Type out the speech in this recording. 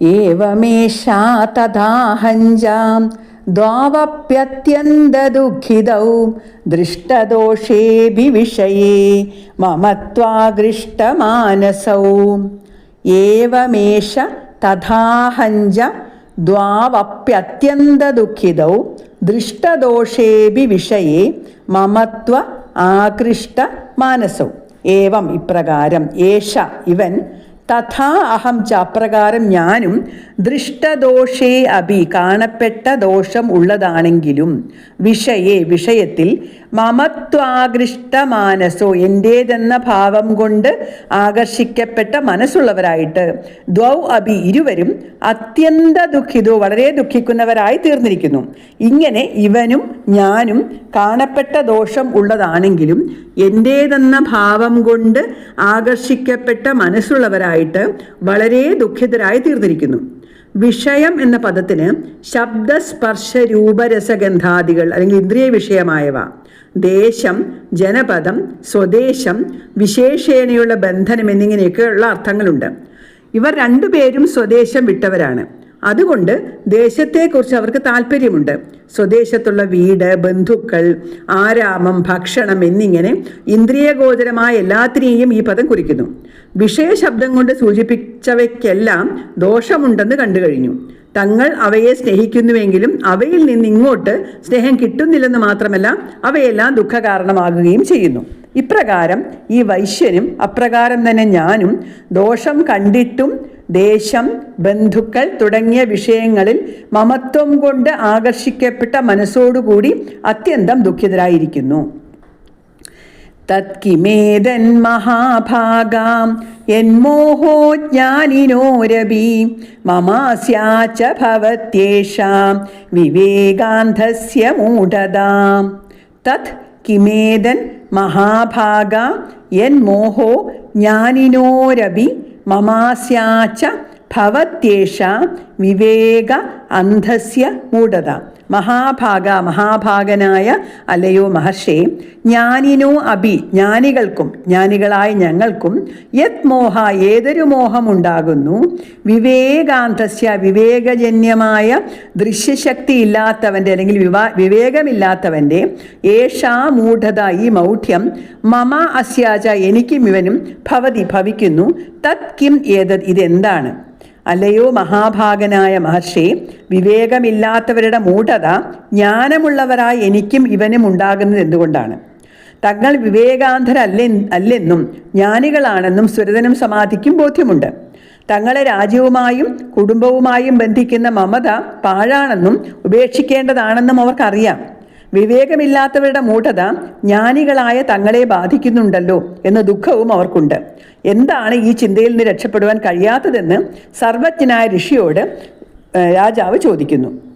ഏവമേഷാ തഥാഹഞ്ചാം ദ്വാവപ്യത്യന്തദുഃഖിതൗ ദൃഷ്ടദോഷേഭി വിഷയേ മമത്വാഗൃഷ്ടമാനസൗ ഏവമേഷ തഥാഹഞ്ച ദ്വാവപ്യത്യന്തദുഃഖിതൗ ദൃഷ്ടദോഷേഭി വിഷയേ മമത്വ ആകൃഷ്ട മാനസവും ഏവം ഇപ്രകാരം ഏഷ ഇവൻ തഥാ അഹം ച അപ്രകാരം ഞാനും ദൃഷ്ടദോഷേ അഭി കാണപ്പെട്ട ദോഷം ഉള്ളതാണെങ്കിലും വിഷയേ വിഷയത്തിൽ മമത്വാകൃഷ്ട മാനസോ എന്റേതെന്ന ഭാവം കൊണ്ട് ആകർഷിക്കപ്പെട്ട മനസ്സുള്ളവരായിട്ട് ദ്വൗ അഭി ഇരുവരും അത്യന്ത ദുഃഖിതോ വളരെ ദുഃഖിക്കുന്നവരായി തീർന്നിരിക്കുന്നു. ഇങ്ങനെ ഇവനും ഞാനും കാണപ്പെട്ട ദോഷം ഉള്ളതാണെങ്കിലും എന്റേതെന്ന ഭാവം കൊണ്ട് ആകർഷിക്കപ്പെട്ട മനസ്സുള്ളവരായിട്ട് വളരെ ദുഃഖിതരായി തീർന്നിരിക്കുന്നു. വിഷയം എന്ന പദത്തിന് ശബ്ദസ്പർശ രൂപരസഗന്ധാദികൾ അല്ലെങ്കിൽ ഇന്ദ്രിയ വിഷയമായവ. ദേശം ജനപദം സ്വദേശം വിശേഷേണയുള്ള ബന്ധനം എന്നിങ്ങനെയൊക്കെയുള്ള അർത്ഥങ്ങളുണ്ട്. ഇവർ രണ്ടുപേരും സ്വദേശം വിട്ടവരാണ്. അതുകൊണ്ട് ദേശത്തെക്കുറിച്ച് അവർക്ക് താല്പര്യമുണ്ട്. സ്വദേശത്തുള്ള വീട് ബന്ധുക്കൾ ആരാമം ഭക്ഷണം എന്നിങ്ങനെ ഇന്ദ്രിയഗോചരമായ എല്ലാത്തിനെയും ഈ പദം കുറിക്കുന്നു. വിഷയശബ്ദം കൊണ്ട് സൂചിപ്പിച്ചവയ്ക്കെല്ലാം ദോഷമുണ്ടെന്ന് കണ്ടു കഴിഞ്ഞു തങ്ങൾ അവയെ സ്നേഹിക്കുന്നുവെങ്കിലും അവയിൽ നിന്ന് ഇങ്ങോട്ട് സ്നേഹം കിട്ടുന്നില്ലെന്ന് മാത്രമല്ല അവയെല്ലാം ദുഃഖകാരണമാകുകയും ചെയ്യുന്നു. ഇപ്രകാരം ഈ വൈശ്യനും അപ്രകാരം തന്നെ ഞാനും ദോഷം കണ്ടിട്ടും ദേശം ബന്ധുക്കൾ തുടങ്ങിയ വിഷയങ്ങളിൽ മമത്വം കൊണ്ട് ആകർഷിക്കപ്പെട്ട മനസ്സോടുകൂടി അത്യന്തം ദുഃഖിതരായിരിക്കുന്നു. തത്കിമേതൻ മഹാഭാഗാം യന്മോഹോ ജ്ഞാനിനോരവി മമാസ്യാച്ച ഭവത്യേഷാം വിവേകാന്ധസ്യ മൂഢതാം. തത് കിമേതൻ മഹാഭാഗ മോഹോ ജ്ഞാനിനോരപി മമാസ്യാച്ച ഭവത്യേഷ വിവേക അന്ധസ്യ മൂഢത. മഹാഭാഗ മഹാഭാഗനായ അല്ലയോ മഹർഷി ജ്ഞാനിനോ അഭി ജ്ഞാനികൾക്കും ജ്ഞാനികളായ ഞങ്ങൾക്കും യത് മോഹ ഏതൊരു മോഹമുണ്ടാകുന്നു? വിവേകാന്തസ്യ വിവേകജന്യമായ ദൃശ്യശക്തി ഇല്ലാത്തവന്റെ അല്ലെങ്കിൽ വിവാ വിവേകമില്ലാത്തവന്റെ ഏഷാ മൂഢത ഈ മൗഢ്യം മമ അസ്യാച എനിക്കും ഇവനും ഭവതി ഭവിക്കുന്നു. തത് കിം ഏതത് ഇതെന്താണ്? അല്ലയോ മഹാഭാഗനായ മഹർഷി വിവേകമില്ലാത്തവരുടെ മൂഢത ജ്ഞാനമുള്ളവരായി എനിക്കും ഇവനും ഉണ്ടാകുന്നത് എന്തുകൊണ്ടാണ്? തങ്ങൾ വിവേകാന്ധരല്ലെ അല്ലെന്നും ജ്ഞാനികളാണെന്നും സുരതനും സമാധിക്കും ബോധ്യമുണ്ട്. തങ്ങളെ രാജ്യവുമായും കുടുംബവുമായും ബന്ധിക്കുന്ന മമത പാഴാണെന്നും ഉപേക്ഷിക്കേണ്ടതാണെന്നും അവർക്കറിയാം. വിവേകമില്ലാത്തവരുടെ മൂഢത ജ്ഞാനികളായ തങ്ങളെ ബാധിക്കുന്നുണ്ടല്ലോ എന്ന ദുഃഖവും അവർക്കുണ്ട്. എന്താണ് ഈ ചിന്തയിൽ നിന്ന് രക്ഷപ്പെടുവാൻ കഴിയാത്തതെന്ന് സർവജ്ഞനായ ഋഷിയോട് രാജാവ് ചോദിക്കുന്നു.